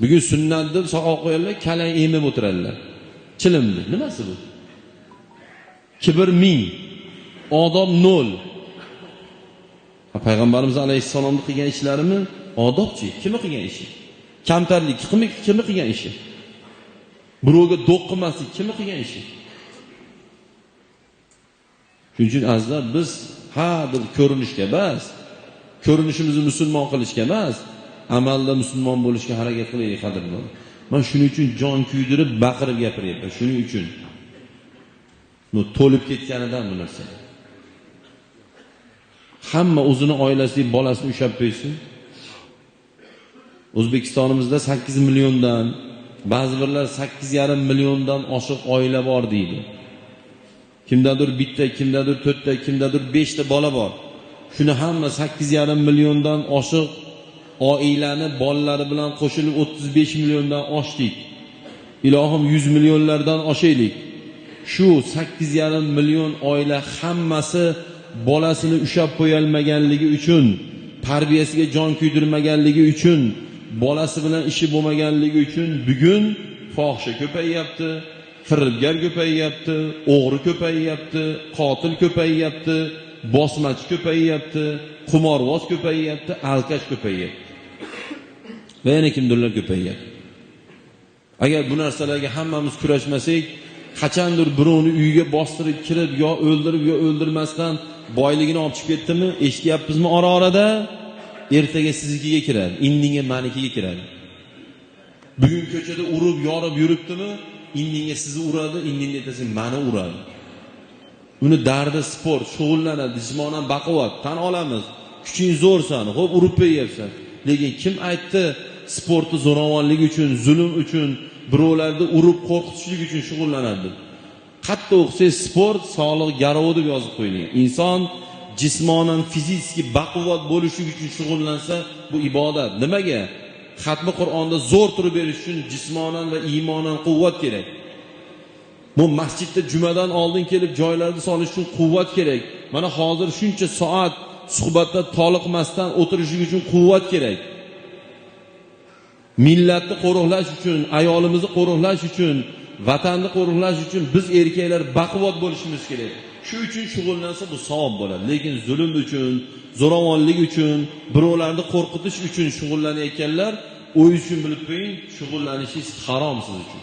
bugun sunnat deb soqol qo'yadilar kalang emib o'tiradilar. Chilimni. Nimasi bu? Kibr ming. Odob nol. Payg'ambarimiz alayhissalomni qilgan ishlarimi odobchi kimni qilgan ishi? Kamtarlik kimni qilgan ishi? Birovga do'q qilmaslik kimni qilgan ishi? Shuning uchun azizlar biz ha bir ko'rinishga emas ko'rinishimizni musulmon qilishga emas amalda musulmon bo'lishga harakat qilaylik qadrdon man shuning uchun jon kuydirib baqirib gapiryapman. Shuning uchun. Bu to'lib ketganidan bu narsa. Hamma o'zini oilasini bolasini ushlab qo'ysin. O'zbekistonimizda sakkiz milliondan ba'zi birlar sakkiz yarim milliondan oshiq oila bor deydi. Kimdadir bitta kimdadir to'rtta kimdadir beshta bola bor. Shuni hamma sakkiz yarim milliondan oshiq oilani bolalari bilan qo'shilib o'ttiz besh milliondan oshdik. İlohim yuz millionlardan oshaylik. Shu sakkiz yarim million oila hammasi bolasini ushlab qo'yolmaganligi uchun tarbiyasiga jon kuydirmaganligi uchun bolasi bilan ishi bo'lmaganligi uchun bugun fohisha ko'payyapti firibgar ko'payyapti o'g'ri ko'payyapti qotil ko'payyapti bosmachi ko'payyapti qimorvoz ko'payyapti alkash ko'payyapti va yana kimdirlar ko'payyapti agar bu narsalarga hammamiz kurashmasak qachondir birovni uyiga bostirib kirib yo o'ldirib yo o'ldirmasdan boyligini olib chiqib ketdimi? Eshityapmizmi ora orada? Ertaga siznikiga kiradi indinga manikiga kiradi. Bugun ko'chada urib yorib yuribdimi? Indinga sizni uradi indinga ertasi mani uradi. Uni dardi sport shug'ullanadi jismonan baquvvat tan olamiz. Kuching zo'rsan ho'p urib qo'yyapsan. Lekin kim aytdi? Sportni zo'ravonlik uchun zulm uchun birovlarni urib qo'rqitishlik uchun shug'ullanadi. Deb qayerda o'qisangiz sport sog'liq garovi deb yozib qo'yilgan. Inson jismonan fizически baquvvat bo'lishlik uchun shug'ullansa bu ibodat. Nimaga? Xatmi qur'onda zo'r turib berish uchun jismonan va iymonan quvvat kerak. Bu masjidda jumadan oldin kelib joylarni solish uchun quvvat kerak. Mana hozir shuncha soat suhbatda toliqmasdan o'tirishlik uchun quvvat kerak. Millatni qo'riqlash uchun ayolimizni qo'riqlash uchun vatanni qo'riqlash uchun biz erkaklar baquvvat bo'lishimiz kerak. Shu uchun shug'ullansa bu savob bo'ladi. Lekin zulm uchun zo'ravonlik uchun birovlarni qo'rqitish uchun shug'ullanayotganlar o'zingiz uchun bilib qo'ying shug'ullanishingiz harom siz uchun